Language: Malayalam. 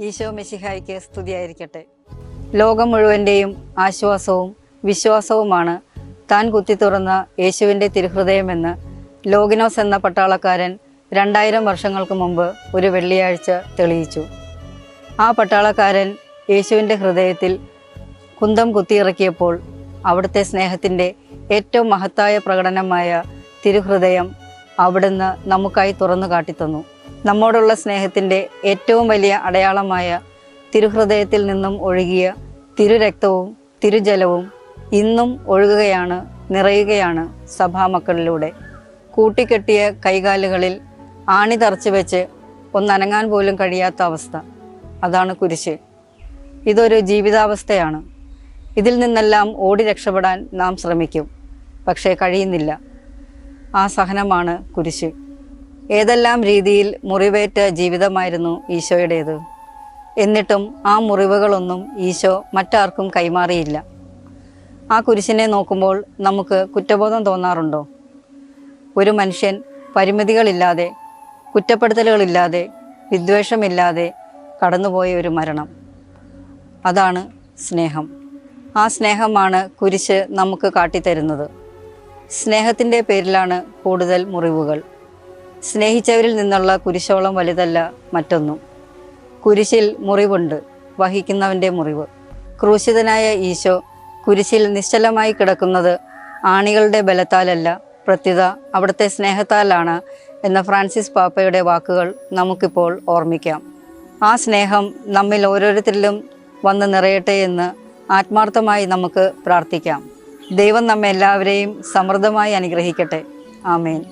ഈശോ മെഷിഹായിക്ക് സ്തുതിയായിരിക്കട്ടെ. ലോകം മുഴുവന്റെയും ആശ്വാസവും വിശ്വാസവുമാണ് താൻ കുത്തി തുറന്ന യേശുവിന്റെ തിരുഹൃദയമെന്ന് ലോഗിനോസ് എന്ന പട്ടാളക്കാരൻ രണ്ടായിരം വർഷങ്ങൾക്ക് മുമ്പ് ഒരു വെള്ളിയാഴ്ച തെളിയിച്ചു. ആ പട്ടാളക്കാരൻ യേശുവിന്റെ ഹൃദയത്തിൽ കുന്തം കുത്തിയിറക്കിയപ്പോൾ അവിടുത്തെ സ്നേഹത്തിന്റെ ഏറ്റവും മഹത്തായ പ്രകടനമായ തിരുഹൃദയം അവിടുന്ന് നമുക്കായി തുറന്നു കാട്ടിത്തന്നു. നമ്മോടുള്ള സ്നേഹത്തിന്റെ ഏറ്റവും വലിയ അടയാളമായ തിരുഹൃദയത്തിൽ നിന്നും ഒഴുകിയ തിരുരക്തവും തിരുജലവും ഇന്നും ഒഴുകുകയാണ് നിറയുകയാണ് സഭാമക്കളിലൂടെ. കൂട്ടിക്കെട്ടിയ കൈകാലുകളിൽ ആണി തറച്ചു വെച്ച് ഒന്നനങ്ങാൻ പോലും കഴിയാത്ത അവസ്ഥ. അതാണ് കുരിശ്. ഇതൊരു ജീവിതാവസ്ഥയാണ്. ഇതിൽ നിന്നെല്ലാം ഓടി രക്ഷപ്പെടാൻ നാം ശ്രമിക്കും. പക്ഷേ കഴിയുന്നില്ല. ആ സഹനമാണ് കുരിശ്. ഏതെല്ലാം രീതിയിൽ മുറിവേറ്റ ജീവിതമായിരുന്നു ഈശോയുടേത്? എന്നിട്ടും ആ മുറിവുകളൊന്നും ഈശോ മറ്റാർക്കും കൈമാറിയില്ല. ആ കുരിശിനെ നോക്കുമ്പോൾ നമുക്ക് കുറ്റബോധം തോന്നാറുണ്ടോ? ഒരു മനുഷ്യൻ പരിമിതികളില്ലാതെ കുറ്റപ്പെടുത്തലുകളില്ലാതെ വിദ്വേഷമില്ലാതെ കടന്നുപോയ ഒരു മരണം. അതാണ് സ്നേഹം. ആ സ്നേഹമാണ് കുരിശ് നമുക്ക് കാട്ടിത്തരുന്നത്. സ്നേഹത്തിന്റെ പേരിലാണ് കൂടുതൽ മുറിവുകൾ. സ്നേഹിച്ചവരിൽ നിന്നുള്ള കുരിശോളം വലുതല്ല മറ്റൊന്നും. കുരിശിൽ മുറിവുണ്ട് വഹിക്കുന്നവന്റെ മുറിവ്. ക്രൂശിതനായ ഈശോ കുരിശിൽ നിശ്ചലമായി കിടക്കുന്നത് ആണികളുടെ ബലത്താലല്ല പ്രത്യുത അവിടുത്തെ സ്നേഹത്താലാണ് എന്ന ഫ്രാൻസിസ് പാപ്പയുടെ വാക്കുകൾ നമുക്കിപ്പോൾ ഓർമ്മിക്കാം. ആ സ്നേഹം നമ്മിൽ ഓരോരുത്തരിലും വന്ന് നിറയട്ടെ എന്ന് ആത്മാർത്ഥമായി നമുക്ക് പ്രാർത്ഥിക്കാം. ദൈവം നമ്മെ എല്ലാവരെയും സമൃദ്ധമായി അനുഗ്രഹിക്കട്ടെ. ആമേൻ.